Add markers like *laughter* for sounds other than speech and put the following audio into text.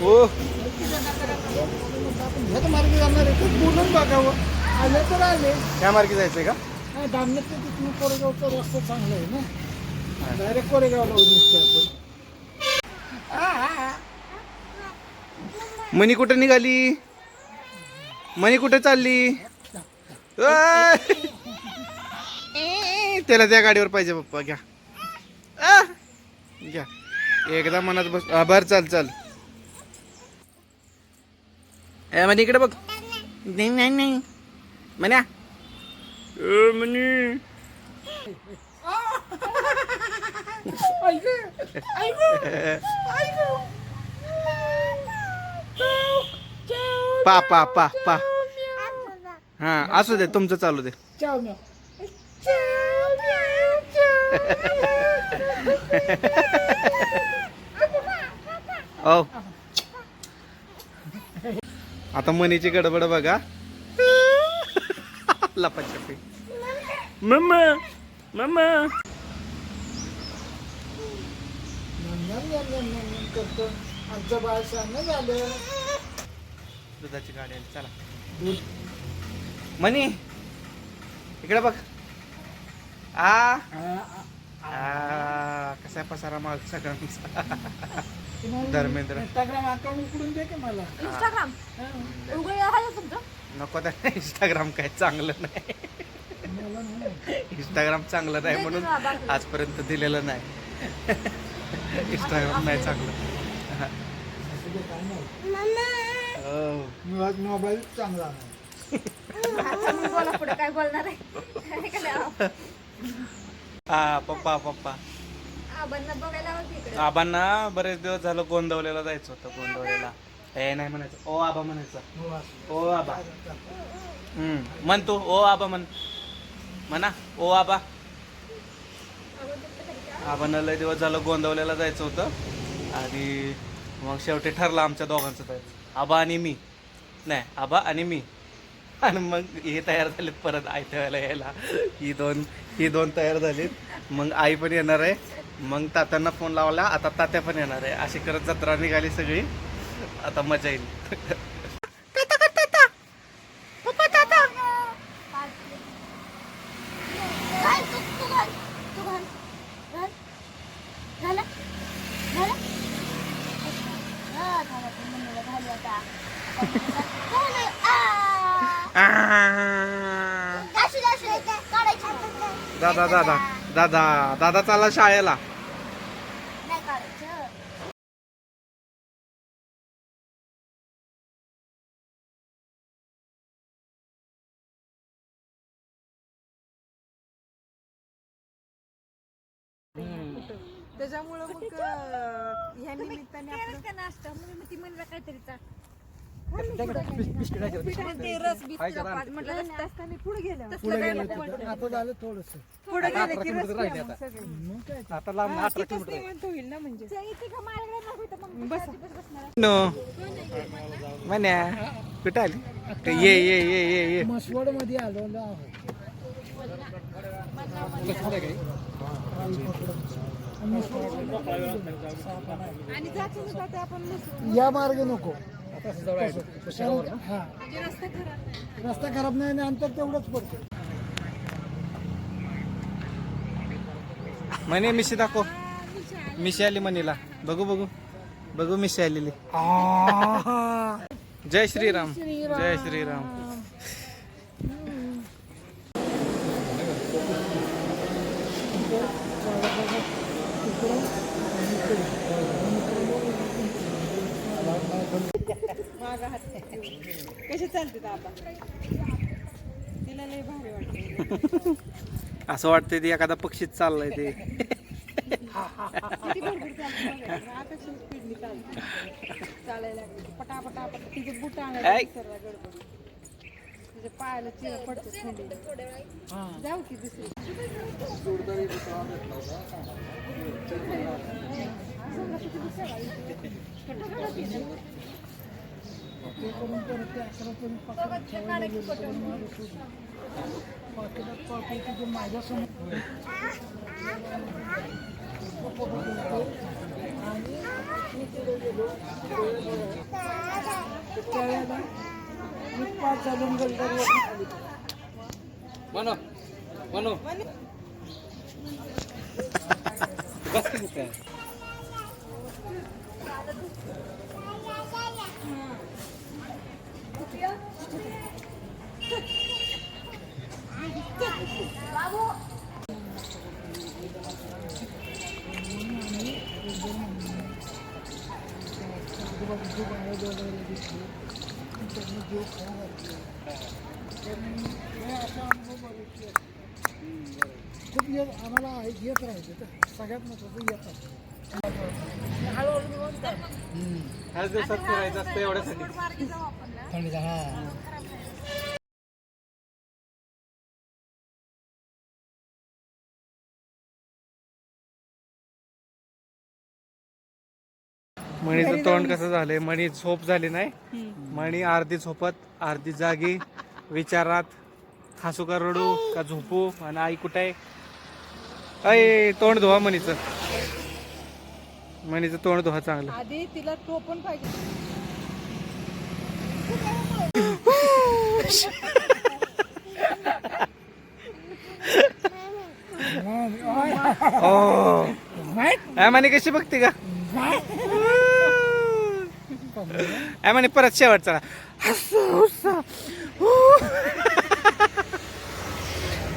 ओ मार्गे जाणार आहे तर बोलून बघावं आले तर आले त्या मार्गी जायचंय का? हा दामण्याचं तिथून कोरेगावचा रस्ता चांगला आहे ना डायरेक्ट कोरेगावला दिसतो आपण मनी कुठे निघाली? मनी कुठे चालली! त्याला त्या गाडीवर पाहिजे पप्पा घ्या! घ्या. एकदा मनात बस बर चाल चाल. ए मनी इकडे बघ. नाही नाही नाही. ऐक ऐक. *laughs* पा पा पा पा. हा असू दे तुमचं चालू दे. हो. आता मनीची गडबड बघा. लपाछपी. Mumma mumma. आमचं बाळ सांगणं झालं. दुधाची गाडी आली. चला. मनी इकडे बघ. आ. आ, कसा पसारा माग सगळ्यांचा. धर्मेंद्र. इंस्टाग्राम अकाउंट उकडून दे की मला. इंस्टाग्राम हा. नको तर इंस्टाग्राम काय चांगलं नाही. मला नाही. इंस्टाग्राम चांगलं नाही म्हणून आजपर्यंत दिलेलं नाही. इंस्टाग्राम नाही चांगलं. हो. मो- मोबाईल चांगला नाही आता मग बोला पुढे काय बोलणार आहे. काय नाही. हा पप्पा पप्पा. आबांना बघायला होती इकडे. आबांना बरेच दिवस झालं गोंदवलेला जायचं होतं गोंदवलेला. हे नाही म्हणायचं. ओ आबा म्हणायचं. हो. ओ आबा. हम्म म्हण तू ओ आबा म्हण. म्हणा ओ आबा. आबांना लय दिवस झालं गोंदवलेला जायचं होतं. आणि मग शेवटी ठरलं आमच्या दोघांचं जायचं. आबा आणि मी. नाही आबा आणि मी. आणि मग हे तयार झालेत परत आयत्यावेळेला यायला. ही दोन ही दोन तयार झालीत. मग आई पण येणार आहे. मग तात्यांना फोन लावला. आता तात्या पण येणार आहे. अशी करत जत्रा निघाली सगळी. आता मजा येईल घाल, तू- तू घाल. तू घाल. घाल. झालं? झालं? हा, झालं. पण मम्मीला घालू आता. झालं. आ. दाशू, दाशू, इथे काढायचं. दादा दादा दादा दादा चाला शाळेला नाही काढायचं. त्याच्यामुळं मग अं, ह्या निमित्ताने केलंच का नाश्ता मग ती म्हणलं काहीतरी पुढे गेलं आता झालं थोडस पुढे की मग सगळे. आता लांब तिथंच निवांत होईल ना म्हणजे नो म्हण्या कुठं आली ये ये ये ये ये मसवडमध्ये आलेलो आहोत आणि आपण या मार्गे नको हा. म्हणजे रस्ता खराब रस्ता खराब नाही आणि अंतर तेवढंच पडतं. म्हणे मिशी दाखव. मिशी आली. मनीला बघू बघू. बघू मिशी आलेली. जय श्रीराम. जय श्रीराम. माझा हात कसे चालते आता? तिला लय भारी वाटते असं वाटतंय ते एखादा पक्षीच चाललाय ते. किती भरपूर चालते बघायचं. आता स्पीडनी चालते. चालायला लागली. पटापटा पटा तिचे बुट ऐक. आणायला सर्व गडबड तिच्या पायाला चिरा पडतो थंडी. जाऊ की दुसरी. ते करून परत ते अकरा पर्यंत पाकिटात पाकिट तिथे माझ्यासमोर आणि मी तिथे गेलो त्यावेळेला मी पाच झालो खाली मनो. मनो. बस काय खूप येत आम्हाला येत राहायचे तर सगळ्यात महत्वाचं येतात हळूहळू निवांत. ह्याच दिवसात असतं एवढ्यासाठी थंडीचा हा. मणीचं तोंड कसं झालंय? मणी झोप झाली नाही. मणी अर्धी झोपत अर्धी जागी विचारात हसू का रडू का झोपू? आणि आई कुठे आहे? अय तोंड धुवा मणीचं. मणीचं तोंड धुवा चांगलं. आधी तिला तो पण पाहिजे. ओ. म्हणे कशी बघते का? काय परत शेवट चला. हस्स, हुस्स,